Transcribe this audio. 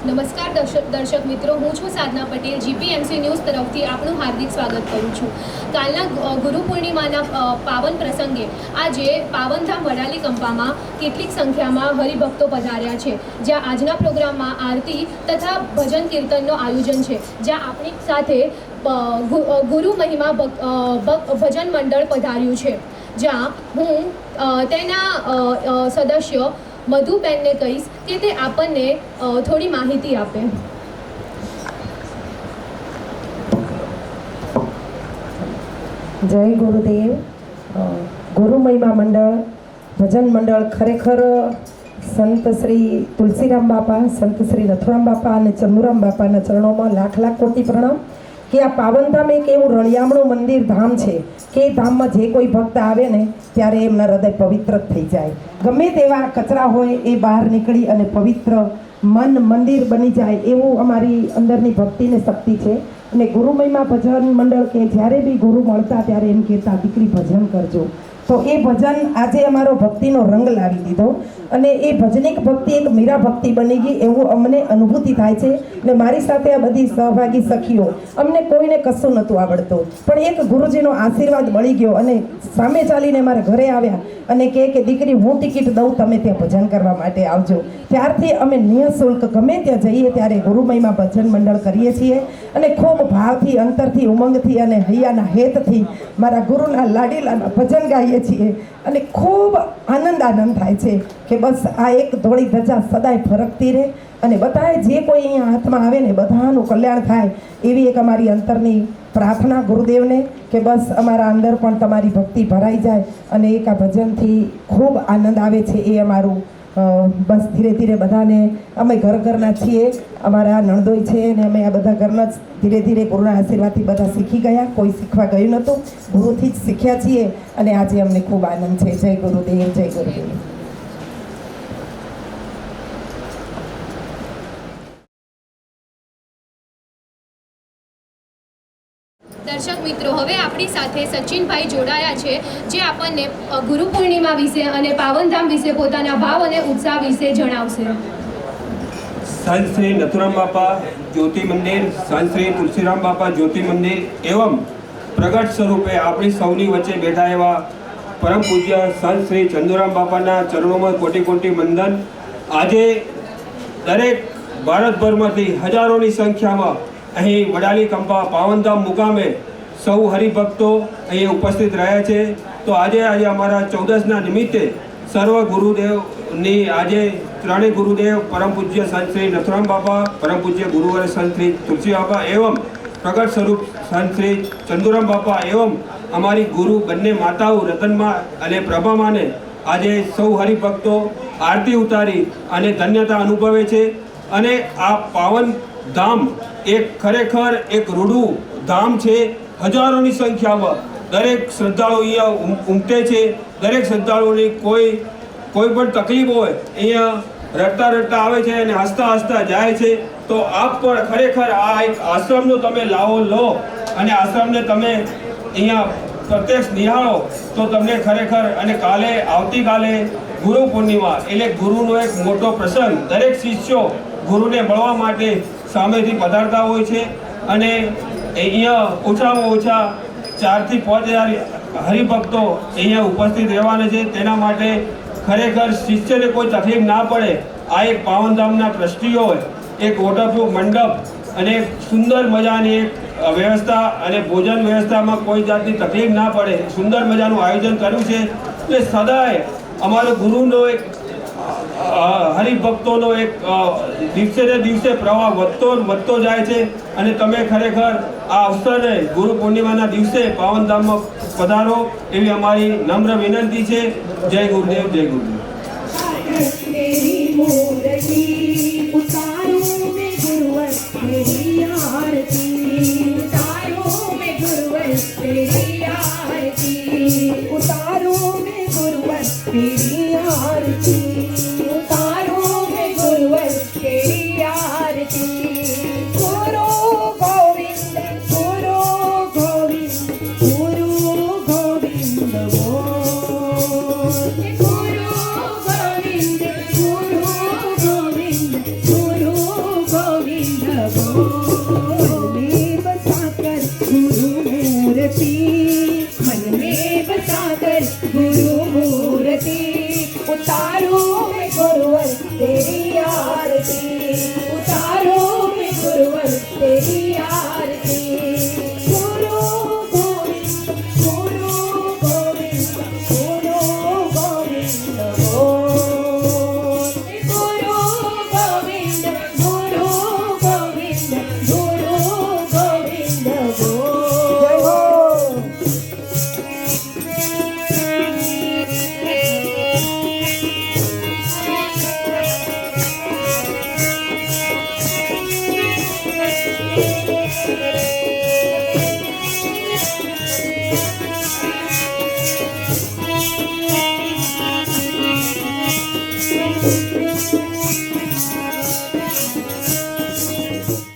નમસ્કાર દર્શક દર્શક મિત્રો, હું છું સાધના પટેલ, જીપીએમસી ન્યૂઝ તરફથી આપનું હાર્દિક સ્વાગત કરું છું. કાલના ગુરુ પૂર્ણિમાના પાવન પ્રસંગે આજે પાવનધામ વડાલી કંપામાં કેટલીક સંખ્યામાં હરિભક્તો પધાર્યા છે. જ્યાં આજના પ્રોગ્રામમાં આરતી તથા ભજન કીર્તનનું આયોજન છે. જ્યાં આપણી સાથે ગુરુ મહિમા ભજન મંડળ પધાર્યું છે. જ્યાં હું તેના સદસ્ય મધુબેનને કહીશ કે તે આપણને થોડી માહિતી આપે. જય ગુરુદેવ. ગુરુ મહિમા મંડળ, ભજન મંડળ ખરેખર સંત શ્રી તુલસીરામ બાપા, સંત શ્રી રથુરામ બાપા અને ચંદુરામ બાપાના ચરણોમાં લાખ લાખ કોટી પ્રણામ. કે આ પાવનધામ એક એવું રળિયામણું મંદિર ધામ છે કે એ ધામમાં જે કોઈ ભક્ત આવે ને, ત્યારે એમના હૃદય પવિત્ર થઈ જાય. ગમે તેવા કચરા હોય એ બહાર નીકળી અને પવિત્ર મન મંદિર બની જાય એવું અમારી અંદરની ભક્તિને શક્તિ છે. અને ગુરુમયમાં ભજન મંડળ કે જ્યારે બી ગુરુ મળતા ત્યારે એમ કહેતા, દીકરી, ભજન કરજો. તો એ ભજન આજે અમારો ભક્તિનો રંગ લાવી દીધો. અને એ ભજનિક ભક્તિ એક મીરા ભક્તિ બની ગઈ એવું અમને અનુભૂતિ થાય છે. ને મારી સાથે આ બધી સહભાગી સખીઓ, અમને કોઈને કશું નહોતું આવડતું. પણ એક ગુરુજીનો આશીર્વાદ મળી ગયો અને સામે ચાલીને મારા ઘરે આવ્યા અને કહે કે, દીકરી, હું ટિકિટ દઉં, તમે ત્યાં ભજન કરવા માટે આવજો. ત્યારથી અમે નિઃશુલ્ક ગમે ત્યાં જઈએ, ત્યારે ગુરુમયમાં ભજન મંડળ કરીએ છીએ. અને ખૂબ ભાવથી, અંતરથી, ઉમંગથી અને હૈયાના હેતથી મારા ગુરુના લાડીલાના ભજન ગાઈએ છીએ અને ખૂબ આનંદ આનંદ થાય છે કે બસ આ એક ધોળી ધજા સદાય ફરકતી રહે અને બધાએ જે કોઈ અહીંયા હાથમાં આવે ને બધાનું કલ્યાણ થાય એવી એક અમારી અંતરની પ્રાર્થના ગુરુદેવને કે બસ અમારા અંદર પણ તમારી ભક્તિ ભરાઈ જાય અને એક આ ભજનથી ખૂબ આનંદ આવે છે એ અમારું બસ ધીરે ધીરે બધાને, અમે ઘર ઘરના છીએ, અમારા નણદોઈ છે અને અમે આ બધા ઘરના જ ધીરે ધીરે ગુરુના આશીર્વાદથી બધા શીખી ગયા. કોઈ શીખવા ગયું નહોતું. ગુરુથી જ શીખ્યા છીએ અને આજે અમને ખૂબ આનંદ છે. જય ગુરુદેવ જય ગુરુદેવ. દર્શક મિત્રો, હવે આપણી સાથે સચિનભાઈ જોડાયા છે, જે આપણને ગુરુ પૂર્ણિમા વિશે અને પાવનધામ વિશે પોતાના ભાવ અને ઉત્સાહ વિશે જણાવશે. સંત શ્રી નથુરામ બાપા, જ્યોતિ મંદિર સંત શ્રી તુલસીરામ બાપા, જ્યોતિ મંદિર એવમ પ્રગટ સ્વરૂપે આપણી સૌની વચ્ચે બેઠા એવા પરમ પૂજ્ય સંત શ્રી ચંદુરામ બાપાના ચરણોમાં કોટી કોટી વંદન. આજે દરેક ભારતભરમાંથી હજારોની સંખ્યામાં અહીં વડાલી કંપા પાવનધામ મુકામે સૌ હરિભક્તો અહીં ઉપસ્થિત રહ્યા છે. તો આજે આજે અમારા ચૌદસના નિમિત્તે સર્વ ગુરુદેવની આજે ત્રણેય ગુરુદેવ, પરમ પૂજ્ય સંત શ્રી નથુરામ બાપા, પરમ પૂજ્ય ગુરુવર સંત શ્રી તુલસી બાપા એવમ પ્રગટ સ્વરૂપ સંત શ્રી ચંદુરામ બાપા એવમ અમારી ગુરુ બંને માતાઓ રતનમાં અને પ્રભામાને આજે સૌ હરિભક્તો આરતી ઉતારી અને ધન્યતા અનુભવે છે. અને આ પાવન ધામ એક ખરેખર એક રૂડું ધામ છે. હજારોની સંખ્યામાં દરેક શ્રદ્ધાળુ અહીંયા ઉમ- ઉમટે છે. દરેક શ્રદ્ધાળુઓની કોઈ કોઈ પણ તકલીફ હોય, અહીંયા રડતા રડતા આવે છે અને હસતા હસતા જાય છે. તો આપ પણ ખરેખર આ એક આશ્રમનો તમે લાવો, લો અને આશ્રમને તમે અહીંયા પ્રત્યક્ષ નિહાળો તો તમને ખરેખર અને કાલે, આવતીકાલે ગુરુ પૂર્ણિમા એટલે ગુરુનો એક મોટો પ્રસંગ. દરેક શિષ્યો ગુરુને મળવા માટે સામેથી પધારતા હોય છે અને અહીંયા ઓછામાં ઓછા ચારથી પાંચ હજાર હરિભક્તો અહીંયા ઉપસ્થિત રહેવાના છે. તેના માટે ખરેખર શિષ્યને કોઈ તકલીફ ના પડે. આ એક પાવનધામના ટ્રસ્ટીઓએ એક વોટરપ્રૂફ મંડપ અને સુંદર મજાની એક વ્યવસ્થા અને ભોજન વ્યવસ્થામાં કોઈ જાતની તકલીફ ના પડે. સુંદર મજાનું આયોજન કર્યું છે. એટલે સદાય અમારો ગુરુનો એક હરિભક્તોનો એક દિવસે ને દિવસે પ્રવાહ વધતો વધતો જાય છે અને તમે ખરેખર આ અવસરે ગુરુ પૂર્ણિમાના દિવસે પાવનધામમાં પધારો એવી અમારી નમ્ર વિનંતી છે. જય ગુરુદેવ જય ગુરુદેવ. मूर्ति मन में बसा गुरु मूर्ति उतारो में गुरुवर तेरी आरती उतारो में गुरुवर तेरी